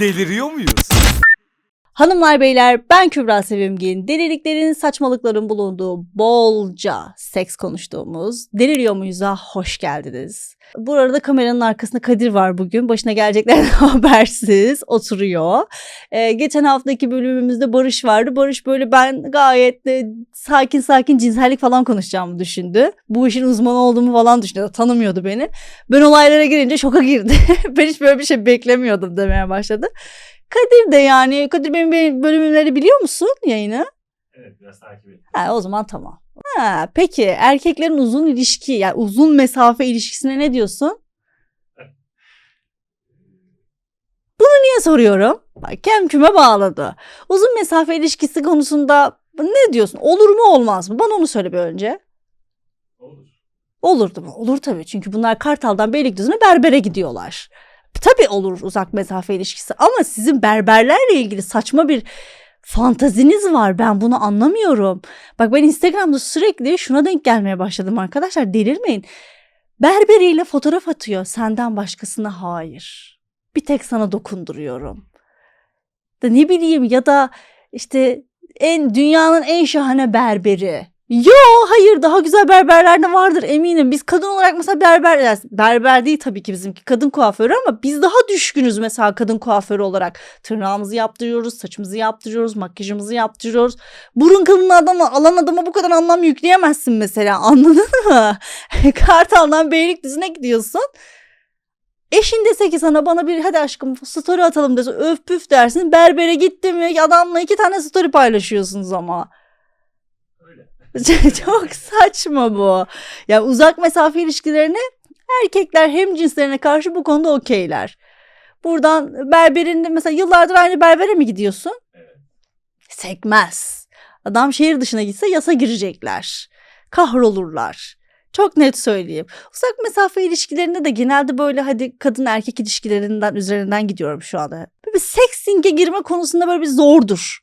deliriyor muyuz? Hanımlar beyler ben Kübra Sevimgin. Deliliklerin saçmalıkların bulunduğu bolca seks konuştuğumuz Deliriyor Muyuz'a hoş geldiniz. Bu arada kameranın arkasında Kadir var bugün. Başına geleceklerden habersiz oturuyor. Ee, geçen haftaki bölümümüzde Barış vardı. Barış böyle ben gayet de sakin sakin cinsellik falan konuşacağımı düşündü. Bu işin uzmanı olduğumu falan düşünüyordu. Tanımıyordu beni. Ben olaylara girince şoka girdi. ben hiç böyle bir şey beklemiyordum demeye başladı. Kadir de yani Kadir benim, benim bölümleri biliyor musun yayını? Evet biraz takip ettim. Ha, o zaman tamam. Ha, peki erkeklerin uzun ilişki yani uzun mesafe ilişkisine ne diyorsun? Bunu niye soruyorum? Bak kem küme bağladı. Uzun mesafe ilişkisi konusunda ne diyorsun? Olur mu olmaz mı? Bana onu söyle bir önce. Olur. Olurdu mu? Olur tabii. Çünkü bunlar Kartal'dan Beylikdüzü'ne berbere gidiyorlar. Tabii olur uzak mesafe ilişkisi ama sizin berberlerle ilgili saçma bir fantaziniz var. Ben bunu anlamıyorum. Bak ben Instagram'da sürekli şuna denk gelmeye başladım arkadaşlar. Delirmeyin. Berberiyle fotoğraf atıyor. Senden başkasına hayır. Bir tek sana dokunduruyorum. Da ne bileyim ya da işte en dünyanın en şahane berberi. Yo hayır daha güzel berberler de vardır eminim. Biz kadın olarak mesela berber berber değil tabii ki bizimki kadın kuaförü ama biz daha düşkünüz mesela kadın kuaförü olarak. Tırnağımızı yaptırıyoruz, saçımızı yaptırıyoruz, makyajımızı yaptırıyoruz. Burun kılını adama alan adama bu kadar anlam yükleyemezsin mesela anladın mı? Kartal'dan Beylikdüzü'ne gidiyorsun. Eşin dese ki sana bana bir hadi aşkım story atalım dese öf püf dersin. Berbere gitti mi adamla iki tane story paylaşıyorsunuz ama. Çok saçma bu. Ya uzak mesafe ilişkilerine erkekler hem cinslerine karşı bu konuda okeyler. Buradan berberinde mesela yıllardır aynı berbere mi gidiyorsun? Sekmez. Adam şehir dışına gitse yasa girecekler. Kahrolurlar. Çok net söyleyeyim. Uzak mesafe ilişkilerinde de genelde böyle hadi kadın erkek ilişkilerinden üzerinden gidiyorum şu anda. Böyle bir sexting'e girme konusunda böyle bir zordur.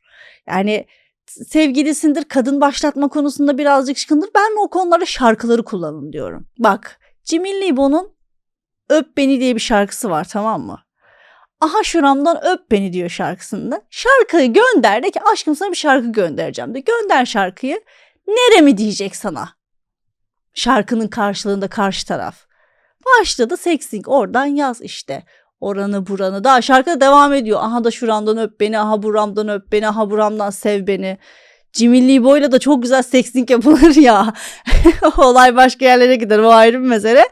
Yani sevgilisindir, kadın başlatma konusunda birazcık şıkındır. Ben o konularda şarkıları kullanın diyorum. Bak Cemil Libo'nun Öp Beni diye bir şarkısı var tamam mı? Aha şuramdan öp beni diyor şarkısında. Şarkıyı gönder de ki aşkım sana bir şarkı göndereceğim de. Gönder şarkıyı. Neremi diyecek sana? Şarkının karşılığında karşı taraf. Başladı sexting oradan yaz işte. Oranı buranı. Daha şarkı devam ediyor. Aha da şuramdan öp beni. Aha buramdan öp beni. Aha buramdan sev beni. Cimilli boyla da çok güzel sexting yapılır ya. Olay başka yerlere gider. O ayrı bir mesele.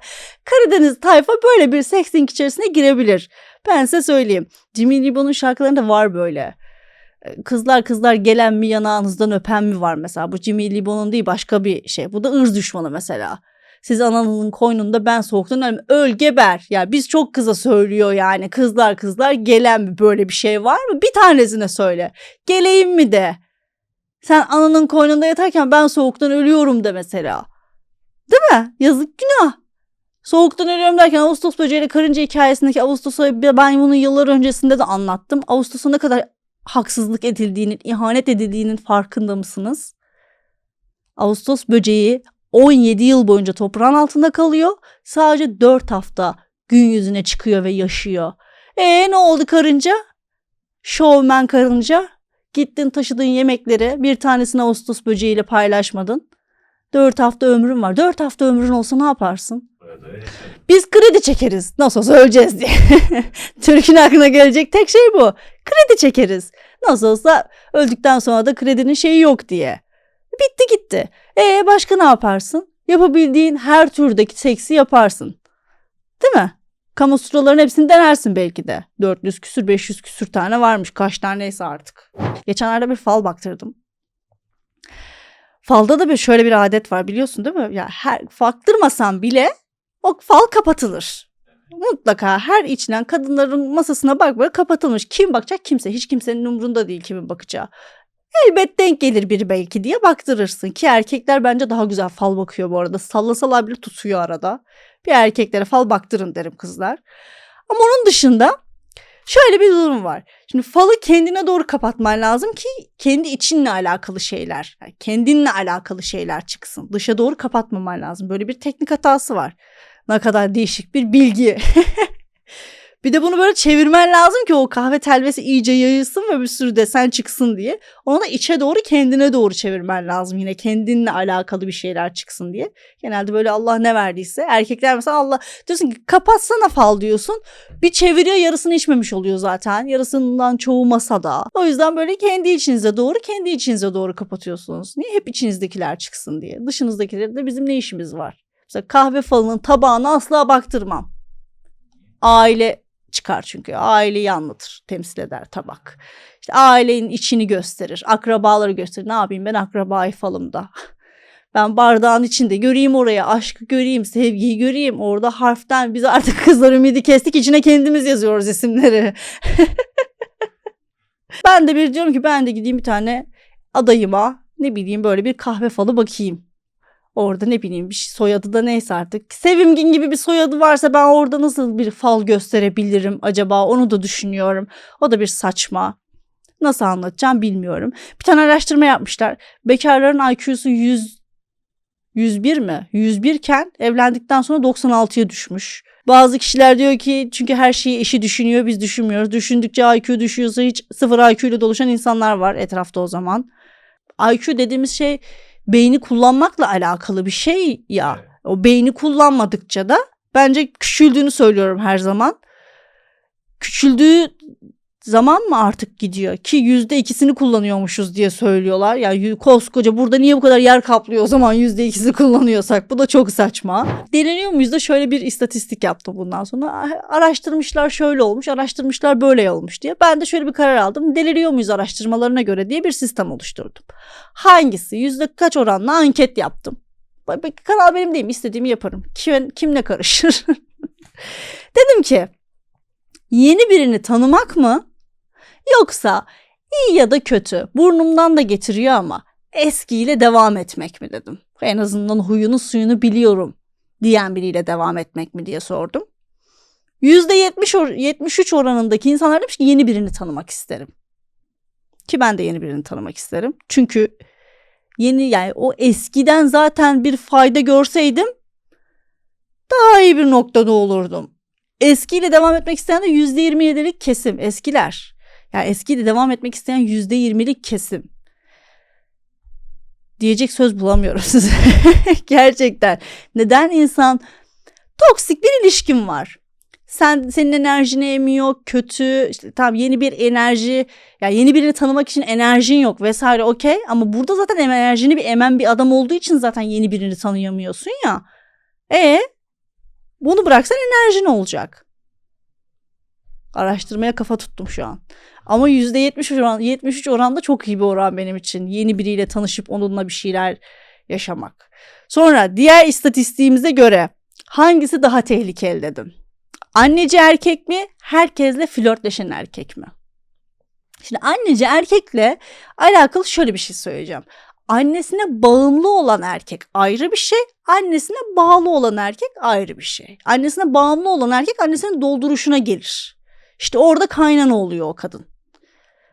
Karadeniz tayfa böyle bir sexting içerisine girebilir. Ben size söyleyeyim. Jimmy Libo'nun şarkılarında var böyle. Ee, Kızlar kızlar gelen mi yanağınızdan öpen mi var mesela. Bu Jimmy Libo'nun değil başka bir şey. Bu da ırz düşmanı mesela. Siz ananın koynunda ben soğuktan ölüm. Öl geber. Ya biz çok kıza söylüyor yani. Kızlar kızlar gelen böyle bir şey var mı? Bir tanesine söyle. Geleyim mi de. Sen ananın koynunda yatarken ben soğuktan ölüyorum de mesela. Değil mi? Yazık günah. Soğuktan ölüyorum derken Ağustos böceğiyle karınca hikayesindeki Ağustos'a ben bunu yıllar öncesinde de anlattım. Ağustos'a ne kadar haksızlık edildiğinin, ihanet edildiğinin farkında mısınız? Ağustos böceği 17 yıl boyunca toprağın altında kalıyor. Sadece 4 hafta gün yüzüne çıkıyor ve yaşıyor. E ne oldu karınca? Şovmen karınca. Gittin taşıdığın yemekleri bir tanesini Ağustos böceğiyle paylaşmadın. 4 hafta ömrün var. 4 hafta ömrün olsa ne yaparsın? Biz kredi çekeriz. Nasıl olsa öleceğiz diye. Türk'ün aklına gelecek tek şey bu. Kredi çekeriz. Nasıl olsa öldükten sonra da kredinin şeyi yok diye. Bitti gitti. E başka ne yaparsın? Yapabildiğin her türdeki seksi yaparsın. Değil mi? Kamustraların hepsini denersin belki de. 400 küsür 500 küsür tane varmış. Kaç taneyse artık. Geçenlerde bir fal baktırdım. Falda da bir şöyle bir adet var biliyorsun değil mi? Ya her baktırmasan bile o fal kapatılır. Mutlaka her içinden kadınların masasına bak böyle kapatılmış. Kim bakacak? Kimse. Hiç kimsenin umurunda değil kimin bakacağı. Elbet denk gelir biri belki diye baktırırsın. Ki erkekler bence daha güzel fal bakıyor bu arada. Sallasalar bile tutuyor arada. Bir erkeklere fal baktırın derim kızlar. Ama onun dışında şöyle bir durum var. Şimdi falı kendine doğru kapatman lazım ki kendi içinle alakalı şeyler, yani kendinle alakalı şeyler çıksın. Dışa doğru kapatmaman lazım. Böyle bir teknik hatası var. Ne kadar değişik bir bilgi. Bir de bunu böyle çevirmen lazım ki o kahve telvesi iyice yayılsın ve bir sürü desen çıksın diye. Onu da içe doğru kendine doğru çevirmen lazım yine kendinle alakalı bir şeyler çıksın diye. Genelde böyle Allah ne verdiyse erkekler mesela Allah diyorsun ki kapatsana fal diyorsun. Bir çeviriyor yarısını içmemiş oluyor zaten. Yarısından çoğu masada. O yüzden böyle kendi içinize doğru kendi içinize doğru kapatıyorsunuz. Niye? Hep içinizdekiler çıksın diye. Dışınızdakileri de bizim ne işimiz var? Mesela kahve falının tabağına asla baktırmam. Aile çıkar çünkü. Aileyi anlatır, temsil eder tabak. İşte ailenin içini gösterir, akrabaları gösterir. Ne yapayım ben akrabayı falımda. Ben bardağın içinde göreyim oraya aşkı göreyim, sevgiyi göreyim. Orada harften biz artık kızlar ümidi kestik içine kendimiz yazıyoruz isimleri. ben de bir diyorum ki ben de gideyim bir tane adayıma ne bileyim böyle bir kahve falı bakayım. Orada ne bileyim bir şey, soyadı da neyse artık. Sevimgin gibi bir soyadı varsa ben orada nasıl bir fal gösterebilirim acaba onu da düşünüyorum. O da bir saçma. Nasıl anlatacağım bilmiyorum. Bir tane araştırma yapmışlar. Bekarların IQ'su 100 101 mi? 101 iken evlendikten sonra 96'ya düşmüş. Bazı kişiler diyor ki çünkü her şeyi eşi düşünüyor biz düşünmüyoruz. Düşündükçe IQ düşüyorsa hiç sıfır IQ ile doluşan insanlar var etrafta o zaman. IQ dediğimiz şey beyni kullanmakla alakalı bir şey ya. Evet. O beyni kullanmadıkça da bence küçüldüğünü söylüyorum her zaman. Küçüldüğü zaman mı artık gidiyor ki yüzde ikisini kullanıyormuşuz diye söylüyorlar. Ya yani koskoca burada niye bu kadar yer kaplıyor o zaman yüzde ikisi kullanıyorsak bu da çok saçma. Deneniyor muyuz da şöyle bir istatistik yaptım bundan sonra. Ah, Araştırmışlar şöyle olmuş araştırmışlar böyle olmuş diye. Ben de şöyle bir karar aldım. Deliriyor muyuz araştırmalarına göre diye bir sistem oluşturdum. Hangisi yüzde kaç oranla anket yaptım. Kanal benim değil mi? İstediğimi yaparım. Kim, kimle karışır? Dedim ki yeni birini tanımak mı? Yoksa iyi ya da kötü burnumdan da getiriyor ama eskiyle devam etmek mi dedim. En azından huyunu suyunu biliyorum diyen biriyle devam etmek mi diye sordum. %70 or- 73 oranındaki insanlar demiş ki yeni birini tanımak isterim. Ki ben de yeni birini tanımak isterim. Çünkü yeni yani o eskiden zaten bir fayda görseydim daha iyi bir noktada olurdum. Eskiyle devam etmek isteyen de %27'lik kesim eskiler. Yani eskiyle devam etmek isteyen %20'lik kesim. Diyecek söz bulamıyorum size. Gerçekten. Neden insan toksik bir ilişkin var? Sen senin enerjini emiyor, kötü, işte tamam yeni bir enerji, yani yeni birini tanımak için enerjin yok vesaire okey ama burada zaten enerjini bir emen bir adam olduğu için zaten yeni birini tanıyamıyorsun ya. E bunu bıraksan enerjin olacak. Araştırmaya kafa tuttum şu an. Ama %70 oran, 73 oranda çok iyi bir oran benim için. Yeni biriyle tanışıp onunla bir şeyler yaşamak. Sonra diğer istatistiğimize göre hangisi daha tehlikeli dedim. Anneci erkek mi? Herkesle flörtleşen erkek mi? Şimdi anneci erkekle alakalı şöyle bir şey söyleyeceğim. Annesine bağımlı olan erkek ayrı bir şey, annesine bağlı olan erkek ayrı bir şey. Annesine bağımlı olan erkek annesinin dolduruşuna gelir. İşte orada kaynana oluyor o kadın.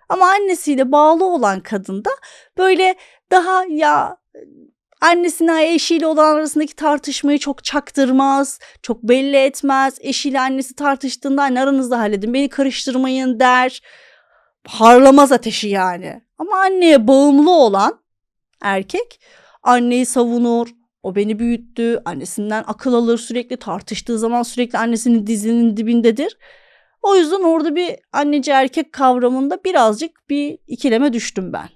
Ama annesiyle bağlı olan kadın da böyle daha ya annesine eşiyle olan arasındaki tartışmayı çok çaktırmaz, çok belli etmez. Eşiyle annesi tartıştığında anne aranızda halledin beni karıştırmayın der. Harlamaz ateşi yani. Ama anneye bağımlı olan erkek anneyi savunur. O beni büyüttü. Annesinden akıl alır sürekli. Tartıştığı zaman sürekli annesinin dizinin dibindedir. O yüzden orada bir anneci erkek kavramında birazcık bir ikileme düştüm ben.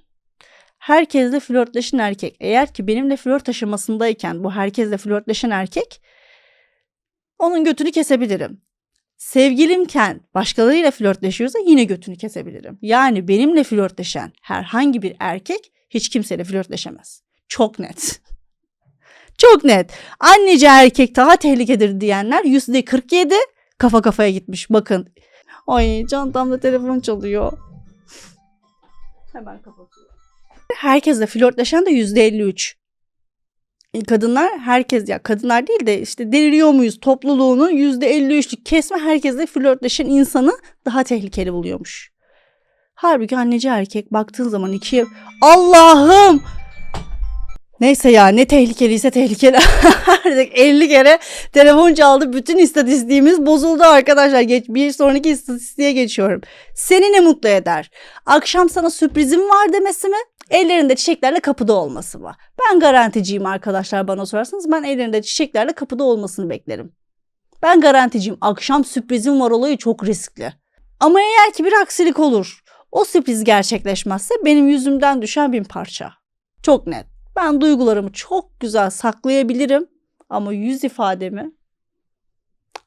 Herkesle flörtleşen erkek. Eğer ki benimle flört aşamasındayken bu herkesle flörtleşen erkek onun götünü kesebilirim. Sevgilimken başkalarıyla flörtleşiyorsa yine götünü kesebilirim. Yani benimle flörtleşen herhangi bir erkek hiç kimseyle flörtleşemez. Çok net. Çok net. Anneci erkek daha tehlikedir diyenler %47 kafa kafaya gitmiş. Bakın. Ay çantamda telefon çalıyor. Hemen kapatıyorum. Herkesle flörtleşen de %53. E, Kadınlar herkes ya kadınlar değil de işte deliriyor muyuz topluluğunun %53'lük kesme herkesle flörtleşen insanı daha tehlikeli buluyormuş. Halbuki anneci erkek baktığın zaman ikiye Allah'ım Neyse ya ne tehlikeliyse tehlikeli. Artık 50 kere telefon çaldı. Bütün istatistiğimiz bozuldu arkadaşlar. Geç, bir sonraki istatistiğe geçiyorum. Seni ne mutlu eder? Akşam sana sürprizim var demesi mi? Ellerinde çiçeklerle kapıda olması mı? Ben garanticiyim arkadaşlar bana sorarsanız. Ben ellerinde çiçeklerle kapıda olmasını beklerim. Ben garanticiyim. Akşam sürprizim var olayı çok riskli. Ama eğer ki bir aksilik olur. O sürpriz gerçekleşmezse benim yüzümden düşen bir parça. Çok net. Ben duygularımı çok güzel saklayabilirim ama yüz ifademi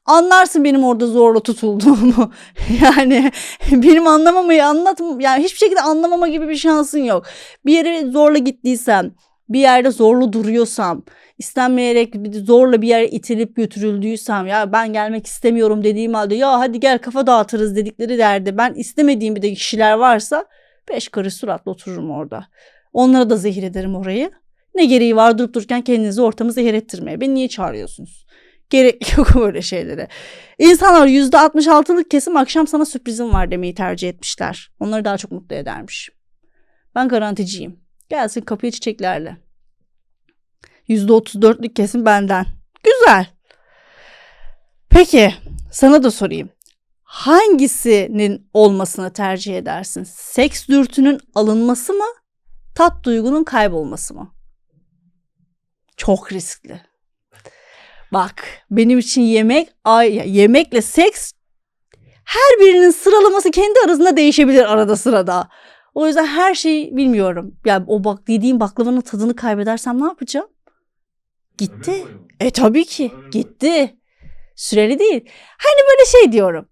anlarsın benim orada zorla tutulduğumu. yani benim anlamamayı anlatmam yani hiçbir şekilde anlamama gibi bir şansın yok. Bir yere zorla gittiysem, bir yerde zorla duruyorsam, istenmeyerek zorla bir yere itilip götürüldüysem ya ben gelmek istemiyorum dediğim halde ya hadi gel kafa dağıtırız dedikleri derde ben istemediğim bir de kişiler varsa beş karış suratla otururum orada. Onlara da zehir ederim orayı. Ne gereği var durup dururken kendinizi ortamı zehir ettirmeye? Beni niye çağırıyorsunuz? Gerek yok böyle şeylere. İnsanlar %66'lık kesim akşam sana sürprizim var demeyi tercih etmişler. Onları daha çok mutlu edermiş. Ben garanticiyim. Gelsin kapıya çiçeklerle. %34'lük kesim benden. Güzel. Peki sana da sorayım. Hangisinin olmasını tercih edersin? Seks dürtünün alınması mı? Tat duygunun kaybolması mı? Çok riskli. Bak benim için yemek ay yemekle seks her birinin sıralaması kendi arasında değişebilir arada sırada. O yüzden her şeyi bilmiyorum. Ya o bak dediğim baklavanın tadını kaybedersem ne yapacağım? Gitti. E tabii ki gitti. Süreli değil. Hani böyle şey diyorum.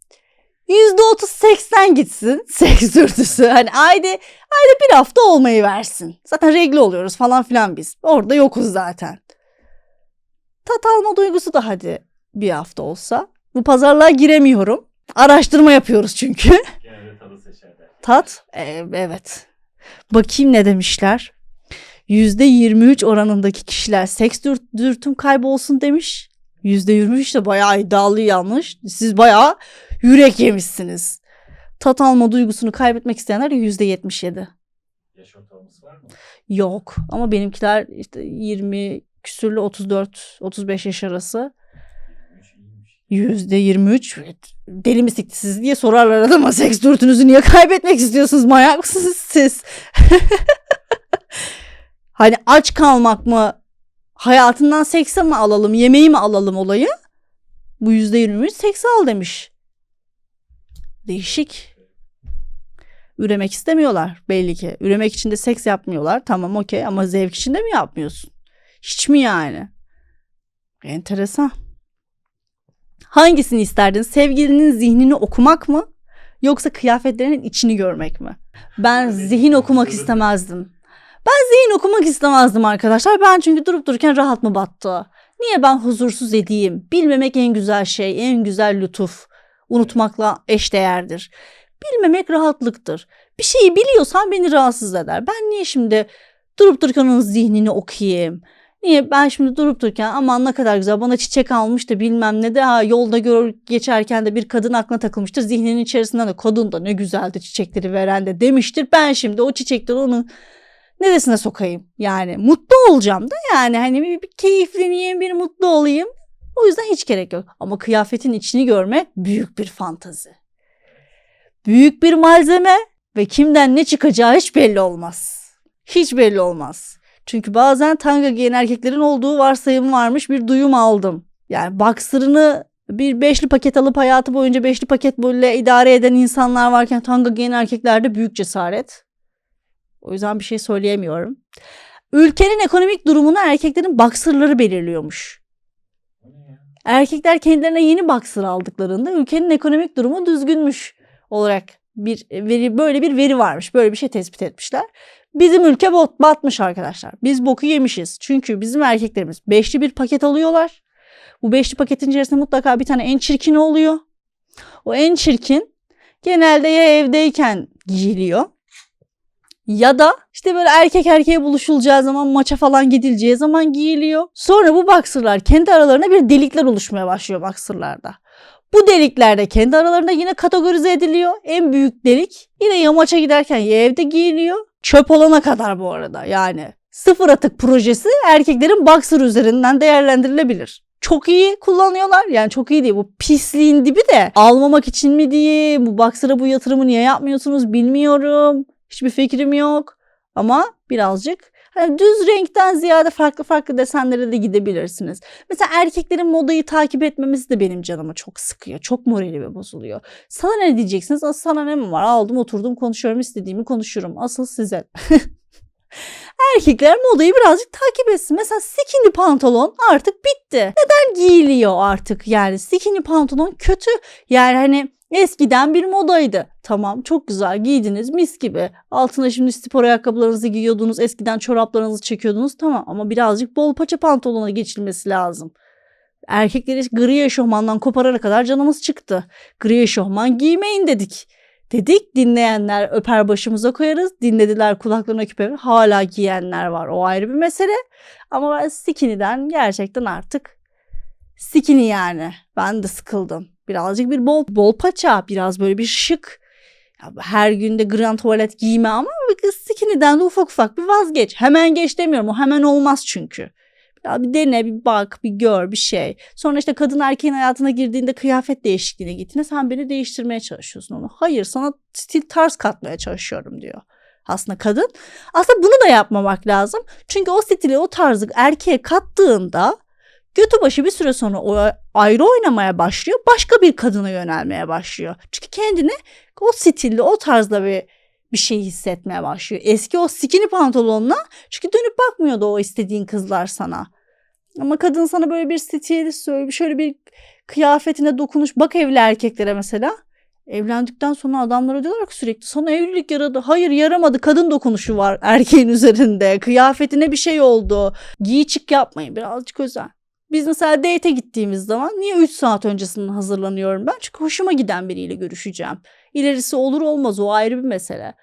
Yüzde otuz seksen gitsin seks dürtüsü. Hani ayda, ayda bir hafta olmayı versin. Zaten regl oluyoruz falan filan biz. Orada yokuz zaten. Tat alma duygusu da hadi bir hafta olsa. Bu pazarlığa giremiyorum. Araştırma yapıyoruz çünkü. Tat? Ee, evet. Bakayım ne demişler. %23 oranındaki kişiler seks dürt- dürtüm kaybolsun demiş. %23 de bayağı iddialı yanlış. Siz bayağı yürek yemişsiniz. Tat alma duygusunu kaybetmek isteyenler %77. Yaş ortalaması var mı? Yok ama benimkiler işte 20 küsürlü 34 35 yaş arası. İyiymiş. %23 deli mi sikti siz diye sorarlar adama seks dürtünüzü niye kaybetmek istiyorsunuz manyak mısınız siz? hani aç kalmak mı hayatından sekse mi alalım yemeği mi alalım olayı? Bu %23 seks al demiş. Değişik. Üremek istemiyorlar belli ki. Üremek için de seks yapmıyorlar. Tamam okey ama zevk için de mi yapmıyorsun? Hiç mi yani? Enteresan. Hangisini isterdin? Sevgilinin zihnini okumak mı? Yoksa kıyafetlerinin içini görmek mi? Ben zihin okumak istemezdim. Ben zihin okumak istemezdim arkadaşlar. Ben çünkü durup dururken rahat mı battı? Niye ben huzursuz edeyim? Bilmemek en güzel şey, en güzel lütuf. Unutmakla eşdeğerdir. Bilmemek rahatlıktır. Bir şeyi biliyorsan beni rahatsız eder. Ben niye şimdi durup dururken onun zihnini okuyayım? Niye ben şimdi durup dururken aman ne kadar güzel bana çiçek almış da bilmem ne de ha yolda gör, geçerken de bir kadın aklına takılmıştır. Zihninin içerisinden de kadın da ne güzeldi çiçekleri veren de demiştir. Ben şimdi o çiçekleri onun neresine sokayım? Yani mutlu olacağım da yani hani bir, bir keyifleneyim bir mutlu olayım. O yüzden hiç gerek yok. Ama kıyafetin içini görmek büyük bir fantazi. Büyük bir malzeme ve kimden ne çıkacağı hiç belli olmaz. Hiç belli olmaz. Çünkü bazen tanga giyen erkeklerin olduğu varsayım varmış bir duyum aldım. Yani boxer'ını bir beşli paket alıp hayatı boyunca beşli paket böyle idare eden insanlar varken tanga giyen erkeklerde büyük cesaret. O yüzden bir şey söyleyemiyorum. Ülkenin ekonomik durumunu erkeklerin boxer'ları belirliyormuş. Erkekler kendilerine yeni boxer aldıklarında ülkenin ekonomik durumu düzgünmüş olarak bir veri böyle bir veri varmış. Böyle bir şey tespit etmişler. Bizim ülke bot, batmış arkadaşlar. Biz boku yemişiz. Çünkü bizim erkeklerimiz beşli bir paket alıyorlar. Bu beşli paketin içerisinde mutlaka bir tane en çirkin oluyor. O en çirkin genelde ya evdeyken giyiliyor ya da işte böyle erkek erkeğe buluşulacağı zaman maça falan gidileceği zaman giyiliyor. Sonra bu boxer'lar kendi aralarına bir delikler oluşmaya başlıyor boxer'larda. Bu deliklerde kendi aralarında yine kategorize ediliyor. En büyük delik yine ya maça giderken ya evde giyiliyor. Çöp olana kadar bu arada yani. sıfır atık projesi erkeklerin boxer üzerinden değerlendirilebilir. Çok iyi kullanıyorlar. Yani çok iyi değil. Bu pisliğin dibi de almamak için mi diyeyim? Bu boxer'a bu yatırımı niye yapmıyorsunuz bilmiyorum. Hiçbir fikrim yok. Ama birazcık hani düz renkten ziyade farklı farklı desenlere de gidebilirsiniz. Mesela erkeklerin modayı takip etmemesi de benim canımı çok sıkıyor. Çok moralimi bozuluyor. Sana ne diyeceksiniz? Asıl sana ne mi var? Aldım oturdum konuşuyorum istediğimi konuşurum. Asıl size. Erkekler modayı birazcık takip etsin. Mesela skinny pantolon artık bitti. Neden giyiliyor artık? Yani skinny pantolon kötü. Yani hani eskiden bir modaydı. Tamam çok güzel giydiniz mis gibi. Altına şimdi spor ayakkabılarınızı giyiyordunuz. Eskiden çoraplarınızı çekiyordunuz. Tamam ama birazcık bol paça pantolona geçilmesi lazım. Erkekleri gri eşofmandan koparana kadar canımız çıktı. Gri eşofman giymeyin dedik. Dedik dinleyenler öper başımıza koyarız. Dinlediler kulaklarına küpe hala giyenler var. O ayrı bir mesele. Ama ben skinny'den gerçekten artık skinny yani. Ben de sıkıldım. Birazcık bir bol bol paça, biraz böyle bir şık. Ya her günde grand tuvalet giyme ama skinny'den de ufak ufak bir vazgeç. Hemen geç demiyorum. O hemen olmaz çünkü. Ya bir dene, bir bak, bir gör, bir şey. Sonra işte kadın erkeğin hayatına girdiğinde kıyafet değişikliğine gittiğinde sen beni değiştirmeye çalışıyorsun onu. Hayır sana stil tarz katmaya çalışıyorum diyor. Aslında kadın. Aslında bunu da yapmamak lazım. Çünkü o stili, o tarzı erkeğe kattığında götü başı bir süre sonra o ayrı oynamaya başlıyor. Başka bir kadına yönelmeye başlıyor. Çünkü kendini o stilde, o tarzda bir bir şey hissetmeye başlıyor. Eski o skinny pantolonla çünkü dönüp bakmıyordu o istediğin kızlar sana. Ama kadın sana böyle bir stil söyle, şöyle bir kıyafetine dokunuş. Bak evli erkeklere mesela. Evlendikten sonra adamlara diyorlar ki sürekli sana evlilik yaradı. Hayır yaramadı. Kadın dokunuşu var erkeğin üzerinde. Kıyafetine bir şey oldu. Giy yapmayın. Birazcık özel. Biz mesela date gittiğimiz zaman niye 3 saat öncesinden hazırlanıyorum ben? Çünkü hoşuma giden biriyle görüşeceğim. İlerisi olur olmaz o ayrı bir mesele.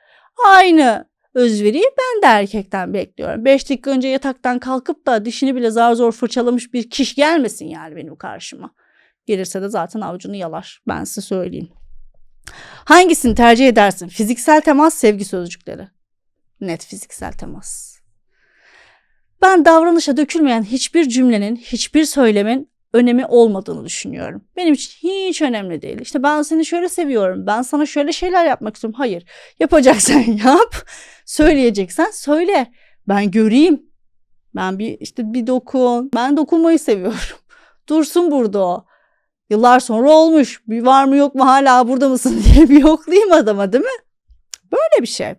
Aynı özveriyi ben de erkekten bekliyorum. 5 dakika önce yataktan kalkıp da dişini bile zar zor fırçalamış bir kişi gelmesin yani benim karşıma. Gelirse de zaten avucunu yalar. Ben size söyleyeyim. Hangisini tercih edersin? Fiziksel temas, sevgi sözcükleri. Net fiziksel temas. Ben davranışa dökülmeyen hiçbir cümlenin, hiçbir söylemin önemi olmadığını düşünüyorum. Benim için hiç önemli değil. İşte ben seni şöyle seviyorum. Ben sana şöyle şeyler yapmak istiyorum. Hayır. Yapacaksan yap. Söyleyeceksen söyle. Ben göreyim. Ben bir işte bir dokun. Ben dokunmayı seviyorum. Dursun burada o. Yıllar sonra olmuş. Bir var mı yok mu hala burada mısın diye bir yoklayayım adama değil mi? Böyle bir şey.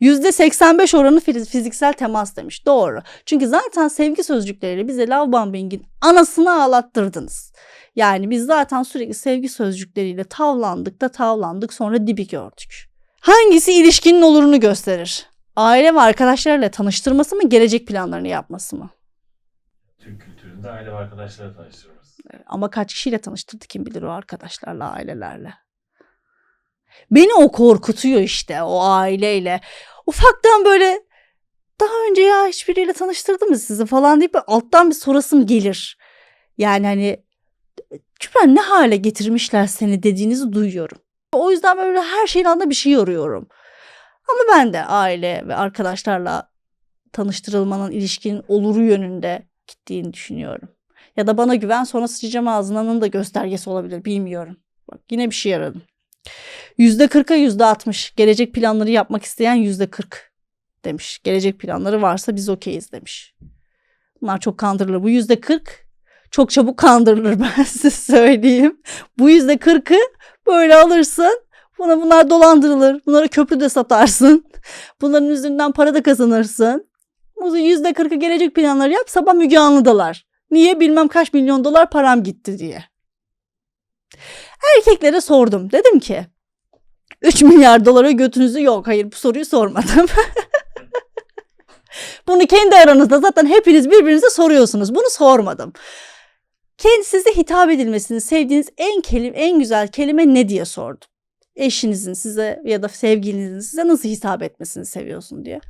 %85 oranı fiziksel temas demiş. Doğru. Çünkü zaten sevgi sözcükleriyle bize love bombing'in anasını ağlattırdınız. Yani biz zaten sürekli sevgi sözcükleriyle tavlandık da tavlandık sonra dibi gördük. Hangisi ilişkinin olurunu gösterir? Aile ve arkadaşlarıyla tanıştırması mı, gelecek planlarını yapması mı? Türk kültüründe aile ve arkadaşları tanıştırırız. Ama kaç kişiyle tanıştırdı kim bilir o arkadaşlarla, ailelerle. Beni o korkutuyor işte o aileyle. Ufaktan böyle daha önce ya hiçbiriyle tanıştırdı mı sizi falan deyip alttan bir sorasım gelir. Yani hani Kübra ne hale getirmişler seni dediğinizi duyuyorum. O yüzden böyle her şeyin altında bir şey arıyorum. Ama ben de aile ve arkadaşlarla tanıştırılmanın ilişkinin oluru yönünde gittiğini düşünüyorum. Ya da bana güven sonra sıçacağım ağzınanın da göstergesi olabilir bilmiyorum. Bak yine bir şey aradım. %40'a %60 gelecek planları yapmak isteyen %40 demiş. Gelecek planları varsa biz okeyiz demiş. Bunlar çok kandırılır. Bu %40 çok çabuk kandırılır ben size söyleyeyim. Bu %40'ı böyle alırsın. Buna bunlar dolandırılır. Bunları köprüde satarsın. Bunların yüzünden para da kazanırsın. Bu %40'ı gelecek planları yap sabah Müge Anlı'dalar. Niye bilmem kaç milyon dolar param gitti diye. Erkeklere sordum. Dedim ki 3 milyar dolara götünüzü yok. Hayır bu soruyu sormadım. Bunu kendi aranızda zaten hepiniz birbirinize soruyorsunuz. Bunu sormadım. Kendi size hitap edilmesini sevdiğiniz en kelim, en güzel kelime ne diye sordum. Eşinizin size ya da sevgilinizin size nasıl hitap etmesini seviyorsun diye.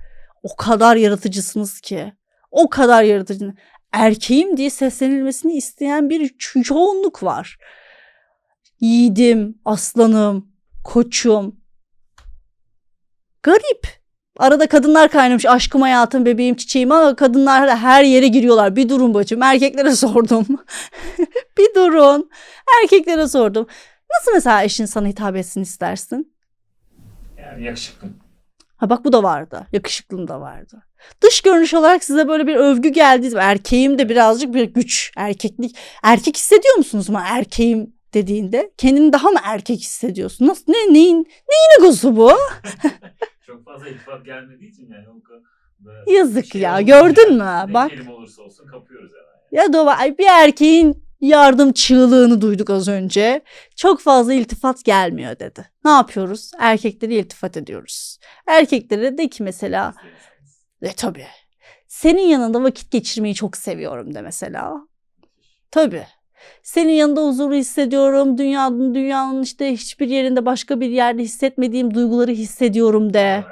O kadar yaratıcısınız ki. O kadar yaratıcı. Erkeğim diye seslenilmesini isteyen bir çoğunluk var. Yiğidim, aslanım, koçum. Garip. Arada kadınlar kaynamış aşkım hayatım bebeğim çiçeğim ama kadınlar her yere giriyorlar. Bir durun bacım erkeklere sordum. bir durun erkeklere sordum. Nasıl mesela eşin sana hitap etsin istersin? Yani yakışıklı. Ha bak bu da vardı. Yakışıklım da vardı. Dış görünüş olarak size böyle bir övgü geldi. Erkeğim de birazcık bir güç. Erkeklik. Erkek hissediyor musunuz ama erkeğim dediğinde? Kendini daha mı erkek hissediyorsun? Nasıl? Ne, neyin, neyin egosu bu? Çok fazla iltifat gelmediği için yani o kadar Yazık şey ya, gördün mü? yani. Ne Bak. kelime olursa olsun kapıyoruz hemen. Ya da ay, bir erkeğin yardım çığlığını duyduk az önce. Çok fazla iltifat gelmiyor dedi. Ne yapıyoruz? Erkeklere iltifat ediyoruz. Erkeklere de ki mesela. E tabii. Senin yanında vakit geçirmeyi çok seviyorum de mesela. Tabii. Senin yanında huzuru hissediyorum. Dünyanın dünyanın işte hiçbir yerinde başka bir yerde hissetmediğim duyguları hissediyorum de.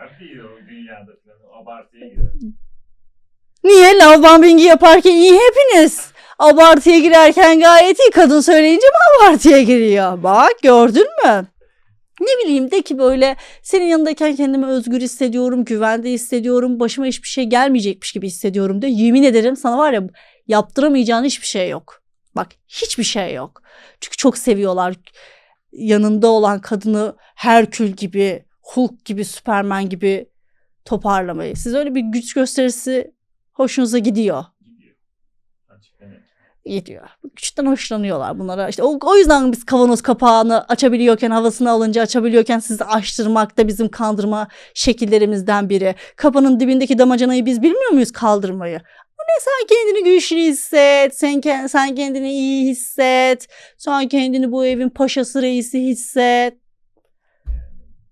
Niye? Love bombing'i yaparken iyi hepiniz. Abartıya girerken gayet iyi. Kadın söyleyince mi abartıya giriyor? Bak gördün mü? Ne bileyim de ki böyle senin yanındayken kendimi özgür hissediyorum, güvende hissediyorum, başıma hiçbir şey gelmeyecekmiş gibi hissediyorum de. Yemin ederim sana var ya yaptıramayacağın hiçbir şey yok. Bak hiçbir şey yok. Çünkü çok seviyorlar yanında olan kadını Herkül gibi, Hulk gibi, Superman gibi toparlamayı. Siz öyle bir güç gösterisi hoşunuza gidiyor. Gidiyor. Demek. Gidiyor. Bu Güçten hoşlanıyorlar bunlara. İşte o, o yüzden biz kavanoz kapağını açabiliyorken, havasını alınca açabiliyorken sizi açtırmak da bizim kandırma şekillerimizden biri. Kapının dibindeki damacanayı biz bilmiyor muyuz kaldırmayı? Ne sen kendini güçlü hisset, sen, sen kendini iyi hisset, sen kendini bu evin paşası reisi hisset.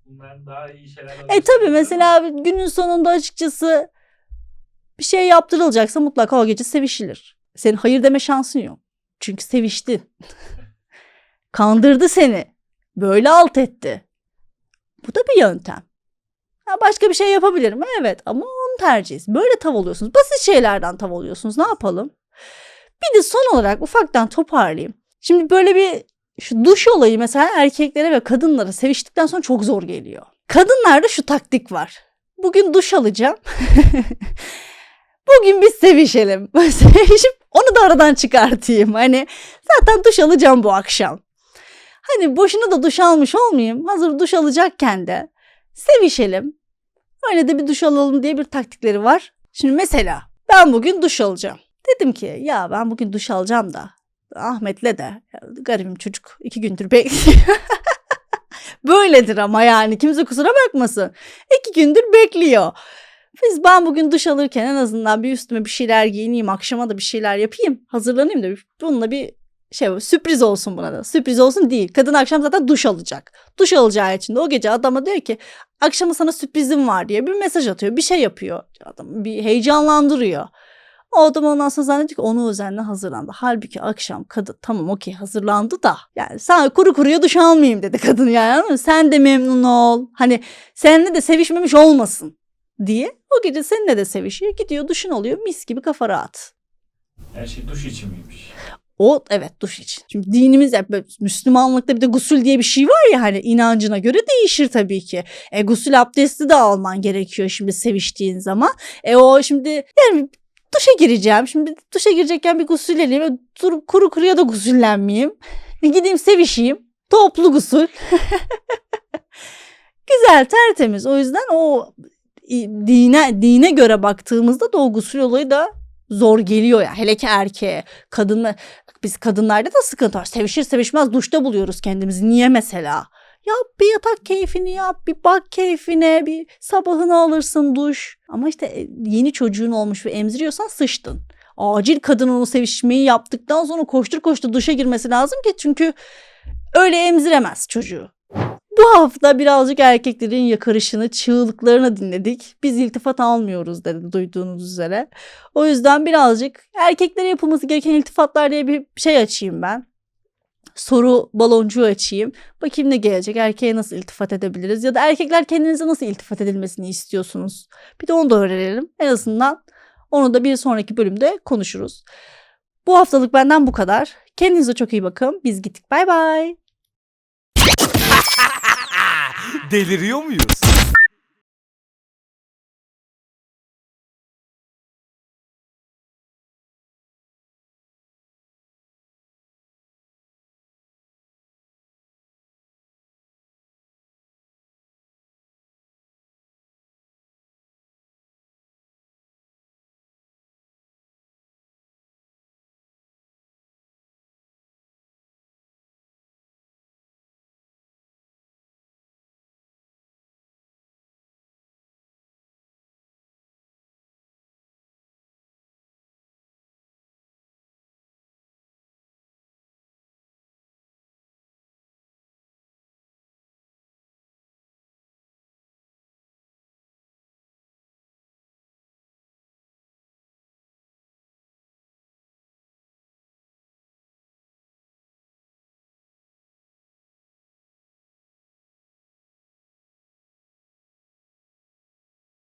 Bundan daha iyi şeyler E tabi mesela günün sonunda açıkçası bir şey yaptırılacaksa mutlaka o gece sevişilir. Senin hayır deme şansın yok. Çünkü seviştin. Kandırdı seni. Böyle alt etti. Bu da bir yöntem. Ha, başka bir şey yapabilirim mi? Evet ama onu tercih etsin. Böyle tav oluyorsunuz. Basit şeylerden tav oluyorsunuz. Ne yapalım? Bir de son olarak ufaktan toparlayayım. Şimdi böyle bir şu duş olayı mesela erkeklere ve kadınlara seviştikten sonra çok zor geliyor. Kadınlarda şu taktik var. Bugün duş alacağım. Bugün biz sevişelim. Sevişip onu da aradan çıkartayım. Hani zaten duş alacağım bu akşam. Hani boşuna da duş almış olmayayım. Hazır duş alacakken de sevişelim. Öyle de bir duş alalım diye bir taktikleri var. Şimdi mesela ben bugün duş alacağım. Dedim ki ya ben bugün duş alacağım da Ahmet'le de garibim çocuk iki gündür bekliyor. Böyledir ama yani kimse kusura bakmasın. İki gündür bekliyor. Biz ben bugün duş alırken en azından bir üstüme bir şeyler giyineyim, akşama da bir şeyler yapayım, hazırlanayım da bununla bir şey sürpriz olsun buna da. Sürpriz olsun değil. Kadın akşam zaten duş alacak. Duş alacağı için de o gece adama diyor ki akşama sana sürprizim var diye bir mesaj atıyor. Bir şey yapıyor. Adam bir heyecanlandırıyor. O adam ondan sonra zannediyor ki onu özenle hazırlandı. Halbuki akşam kadın tamam okey hazırlandı da yani sen kuru kuruya duş almayayım dedi kadın yani? Sen de memnun ol. Hani seninle de sevişmemiş olmasın diye. O gece seninle de sevişiyor. Gidiyor duşun oluyor mis gibi kafa rahat. Her şey duş için miymiş? O evet duş için. Şimdi dinimiz böyle Müslümanlıkta bir de gusül diye bir şey var ya hani inancına göre değişir tabii ki. E gusül abdesti de alman gerekiyor şimdi seviştiğin zaman. E o şimdi yani duşa gireceğim. Şimdi duşa girecekken bir gusülleneyim. Dur, kuru kuruya da gusüllenmeyeyim. E, gideyim sevişeyim. Toplu gusül. Güzel tertemiz. O yüzden o dine dine göre baktığımızda da o gusül olayı da zor geliyor ya. Hele ki erkeğe. Kadın biz kadınlarda da sıkıntı var. Sevişir sevişmez duşta buluyoruz kendimizi. Niye mesela? Yap bir yatak keyfini yap, bir bak keyfine, bir sabahını alırsın duş. Ama işte e, yeni çocuğun olmuş ve emziriyorsan sıçtın. Acil kadın onu sevişmeyi yaptıktan sonra koştur koştur duşa girmesi lazım ki çünkü öyle emziremez çocuğu. Bu hafta birazcık erkeklerin yakarışını, çığlıklarını dinledik. Biz iltifat almıyoruz dedi duyduğunuz üzere. O yüzden birazcık erkeklere yapılması gereken iltifatlar diye bir şey açayım ben. Soru baloncuğu açayım. Bakayım ne gelecek? Erkeğe nasıl iltifat edebiliriz? Ya da erkekler kendinize nasıl iltifat edilmesini istiyorsunuz? Bir de onu da öğrenelim. En azından onu da bir sonraki bölümde konuşuruz. Bu haftalık benden bu kadar. Kendinize çok iyi bakın. Biz gittik. Bay bay. Deliriyor muyuz?